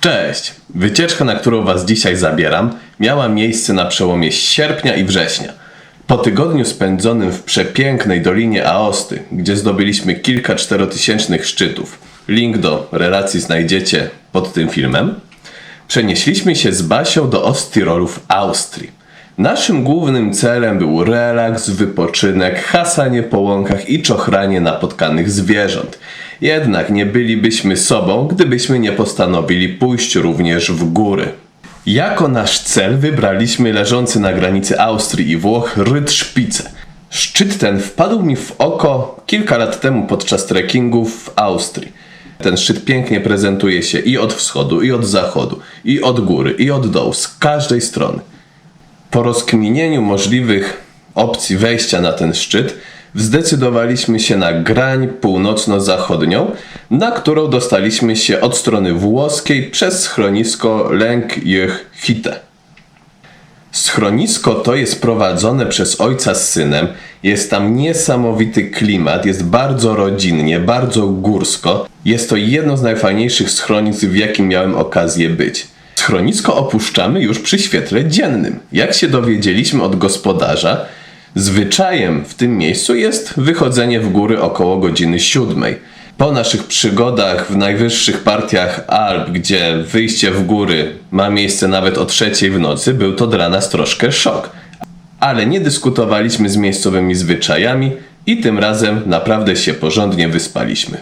Cześć! Wycieczka, na którą Was dzisiaj zabieram, miała miejsce na przełomie sierpnia i września. Po tygodniu spędzonym w przepięknej Dolinie Aosty, gdzie zdobyliśmy kilka czterotysięcznych szczytów, link do relacji znajdziecie pod tym filmem, przenieśliśmy się z Basią do Ostirolu w Austrii. Naszym głównym celem był relaks, wypoczynek, hasanie po łąkach i czochranie napotkanych zwierząt. Jednak nie bylibyśmy sobą, gdybyśmy nie postanowili pójść również w góry. Jako nasz cel wybraliśmy leżący na granicy Austrii i Włoch Rydszpice. Szczyt ten wpadł mi w oko kilka lat temu podczas trekkingu w Austrii. Ten szczyt pięknie prezentuje się i od wschodu, i od zachodu, i od góry, i od dołu, z każdej strony. Po rozkminieniu możliwych opcji wejścia na ten szczyt, zdecydowaliśmy się na grań północno-zachodnią, na którą dostaliśmy się od strony włoskiej przez schronisko Lęk Hite. Schronisko to jest prowadzone przez ojca z synem. Jest tam niesamowity klimat, jest bardzo rodzinnie, bardzo górsko. Jest to jedno z najfajniejszych schronisk, w jakim miałem okazję być. Schronisko opuszczamy już przy świetle dziennym. Jak się dowiedzieliśmy od gospodarza, zwyczajem w tym miejscu jest wychodzenie w góry około godziny siódmej. Po naszych przygodach w najwyższych partiach Alp, gdzie wyjście w góry ma miejsce nawet o trzeciej w nocy, był to dla nas troszkę szok. Ale nie dyskutowaliśmy z miejscowymi zwyczajami i tym razem naprawdę się porządnie wyspaliśmy.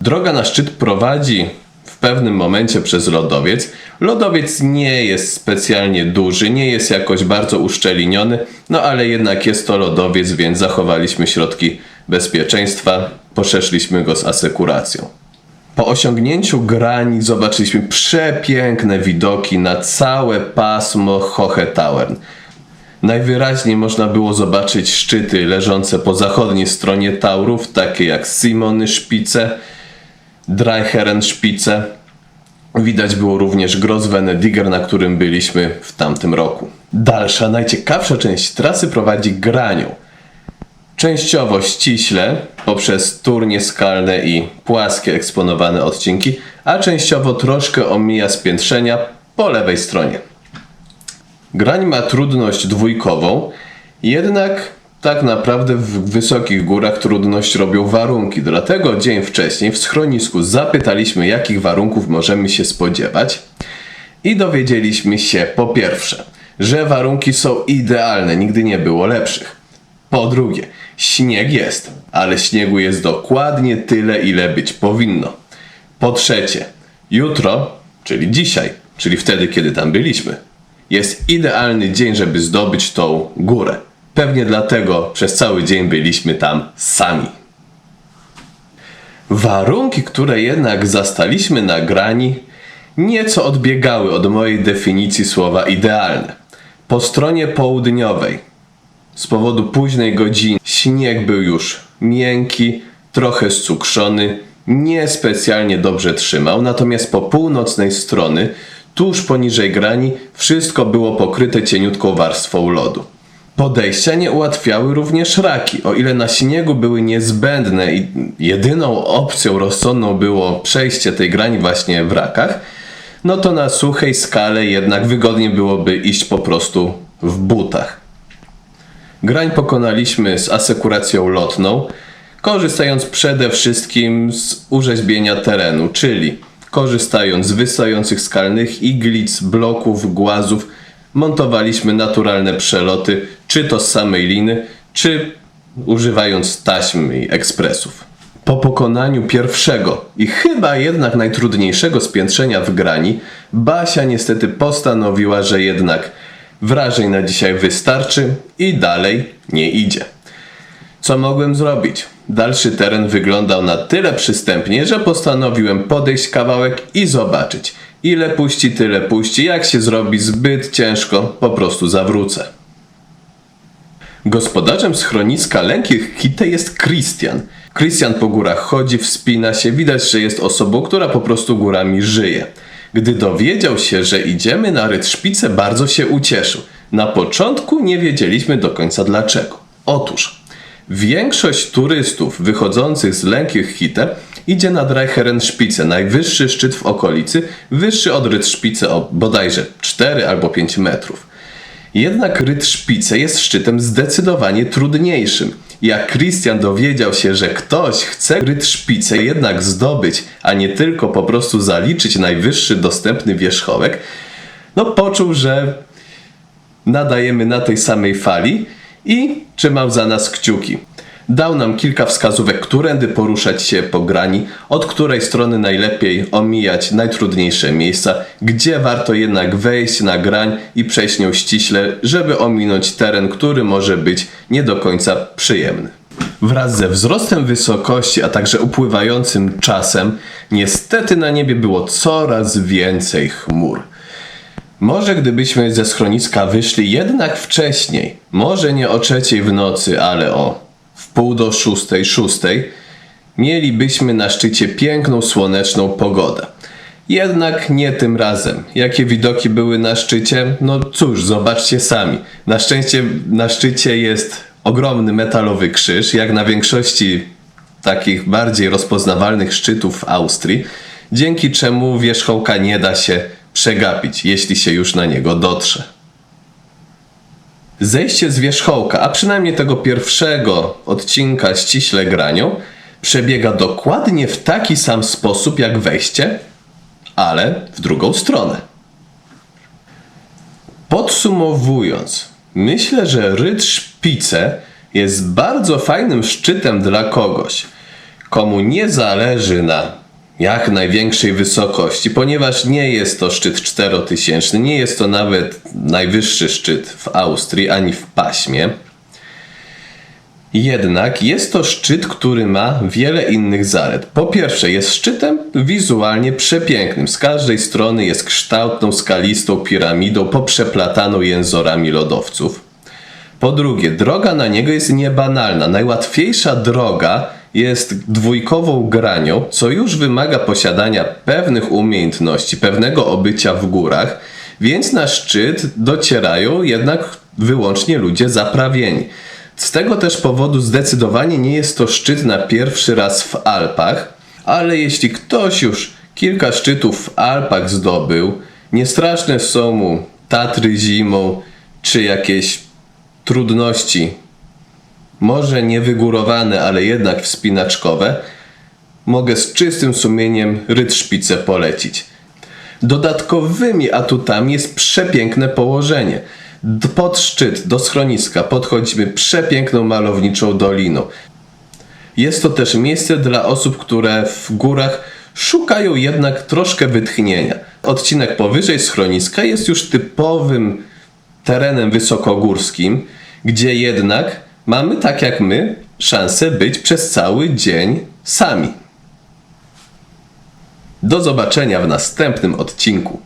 Droga na szczyt prowadzi pewnym momencie przez lodowiec. Lodowiec nie jest specjalnie duży, nie jest jakoś bardzo uszczeliniony, no ale jednak jest to lodowiec, więc zachowaliśmy środki bezpieczeństwa, poszeszliśmy go z asekuracją. Po osiągnięciu granic zobaczyliśmy przepiękne widoki na całe pasmo Hohetauern. Najwyraźniej można było zobaczyć szczyty leżące po zachodniej stronie Taurów, takie jak Simony Szpice, Dreiherren Szpice. Widać było również Grossvenediger, na którym byliśmy w tamtym roku. Dalsza, najciekawsza część trasy prowadzi granią. Częściowo ściśle, poprzez turnie skalne i płaskie eksponowane odcinki, a częściowo troszkę omija spiętrzenia po lewej stronie. Grań ma trudność dwójkową, jednak tak naprawdę w wysokich górach trudność robią warunki. Dlatego dzień wcześniej w schronisku zapytaliśmy, jakich warunków możemy się spodziewać, i dowiedzieliśmy się po pierwsze, że warunki są idealne, nigdy nie było lepszych. Po drugie, śnieg jest, ale śniegu jest dokładnie tyle, ile być powinno. Po trzecie, jutro, czyli dzisiaj, czyli wtedy, kiedy tam byliśmy, jest idealny dzień, żeby zdobyć tą górę. Pewnie dlatego przez cały dzień byliśmy tam sami. Warunki, które jednak zastaliśmy na grani, nieco odbiegały od mojej definicji słowa idealne. Po stronie południowej, z powodu późnej godziny, śnieg był już miękki, trochę zcukrzony, niespecjalnie dobrze trzymał, natomiast po północnej strony, tuż poniżej grani, wszystko było pokryte cieniutką warstwą lodu. Podejścia nie ułatwiały również raki. O ile na śniegu były niezbędne i jedyną opcją rozsądną było przejście tej grani właśnie w rakach, no to na suchej skale jednak wygodnie byłoby iść po prostu w butach. Grań pokonaliśmy z asekuracją lotną, korzystając przede wszystkim z urzeźbienia terenu, czyli korzystając z wystających skalnych iglic, bloków, głazów, montowaliśmy naturalne przeloty, czy to z samej liny, czy używając taśm i ekspresów. Po pokonaniu pierwszego i chyba jednak najtrudniejszego spiętrzenia w grani, Basia niestety postanowiła, że jednak wrażeń na dzisiaj wystarczy i dalej nie idzie. Co mogłem zrobić? Dalszy teren wyglądał na tyle przystępnie, że postanowiłem podejść kawałek i zobaczyć. Ile puści, tyle puści. Jak się zrobi zbyt ciężko, po prostu zawrócę. Gospodarzem schroniska Lękich Hite jest Christian. Christian po górach chodzi, wspina się, widać, że jest osobą, która po prostu górami żyje. Gdy dowiedział się, że idziemy na Rytszpicę, bardzo się ucieszył. Na początku nie wiedzieliśmy do końca dlaczego. Otóż Większość turystów wychodzących z Lękich Hite idzie na Dreiherrenspitze, najwyższy szczyt w okolicy, wyższy od Rytszpice o bodajże 4 albo 5 metrów. Jednak Rytszpice jest szczytem zdecydowanie trudniejszym. Jak Christian dowiedział się, że ktoś chce Rytszpice jednak zdobyć, a nie tylko po prostu zaliczyć najwyższy dostępny wierzchołek, no poczuł, że nadajemy na tej samej fali i trzymał za nas kciuki. Dał nam kilka wskazówek, którędy poruszać się po grani, od której strony najlepiej omijać najtrudniejsze miejsca, gdzie warto jednak wejść na grań i przejść nią ściśle, żeby ominąć teren, który może być nie do końca przyjemny. Wraz ze wzrostem wysokości, a także upływającym czasem, niestety na niebie było coraz więcej chmur. Może gdybyśmy ze schroniska wyszli jednak wcześniej, może nie o trzeciej w nocy, ale o w pół do szóstej, szóstej, mielibyśmy na szczycie piękną słoneczną pogodę. Jednak nie tym razem. Jakie widoki były na szczycie? No cóż, zobaczcie sami. Na szczęście na szczycie jest ogromny metalowy krzyż, jak na większości takich bardziej rozpoznawalnych szczytów w Austrii, dzięki czemu wierzchołka nie da się przegapić, jeśli się już na niego dotrze. Zejście z wierzchołka, a przynajmniej tego pierwszego odcinka ściśle granią, przebiega dokładnie w taki sam sposób jak wejście, ale w drugą stronę. Podsumowując, myślę, że Ryd Szpice jest bardzo fajnym szczytem dla kogoś, komu nie zależy na jak największej wysokości, ponieważ nie jest to szczyt czterotysięczny, nie jest to nawet najwyższy szczyt w Austrii ani w paśmie. Jednak jest to szczyt, który ma wiele innych zalet. Po pierwsze, jest szczytem wizualnie przepięknym. Z każdej strony jest kształtną, skalistą piramidą poprzeplataną jęzorami lodowców. Po drugie, droga na niego jest niebanalna. Najłatwiejsza droga jest dwójkową granią, co już wymaga posiadania pewnych umiejętności, pewnego obycia w górach, więc na szczyt docierają jednak wyłącznie ludzie zaprawieni. Z tego też powodu zdecydowanie nie jest to szczyt na pierwszy raz w Alpach, ale jeśli ktoś już kilka szczytów w Alpach zdobył, niestraszne są mu Tatry zimą czy jakieś trudności może nie wygórowane, ale jednak wspinaczkowe, mogę z czystym sumieniem Rytszpicę polecić. Dodatkowymi atutami jest przepiękne położenie. Pod szczyt, do schroniska podchodzimy przepiękną malowniczą doliną. Jest to też miejsce dla osób, które w górach szukają jednak troszkę wytchnienia. Odcinek powyżej schroniska jest już typowym terenem wysokogórskim, gdzie jednak mamy, tak jak my, szansę być przez cały dzień sami. Do zobaczenia w następnym odcinku.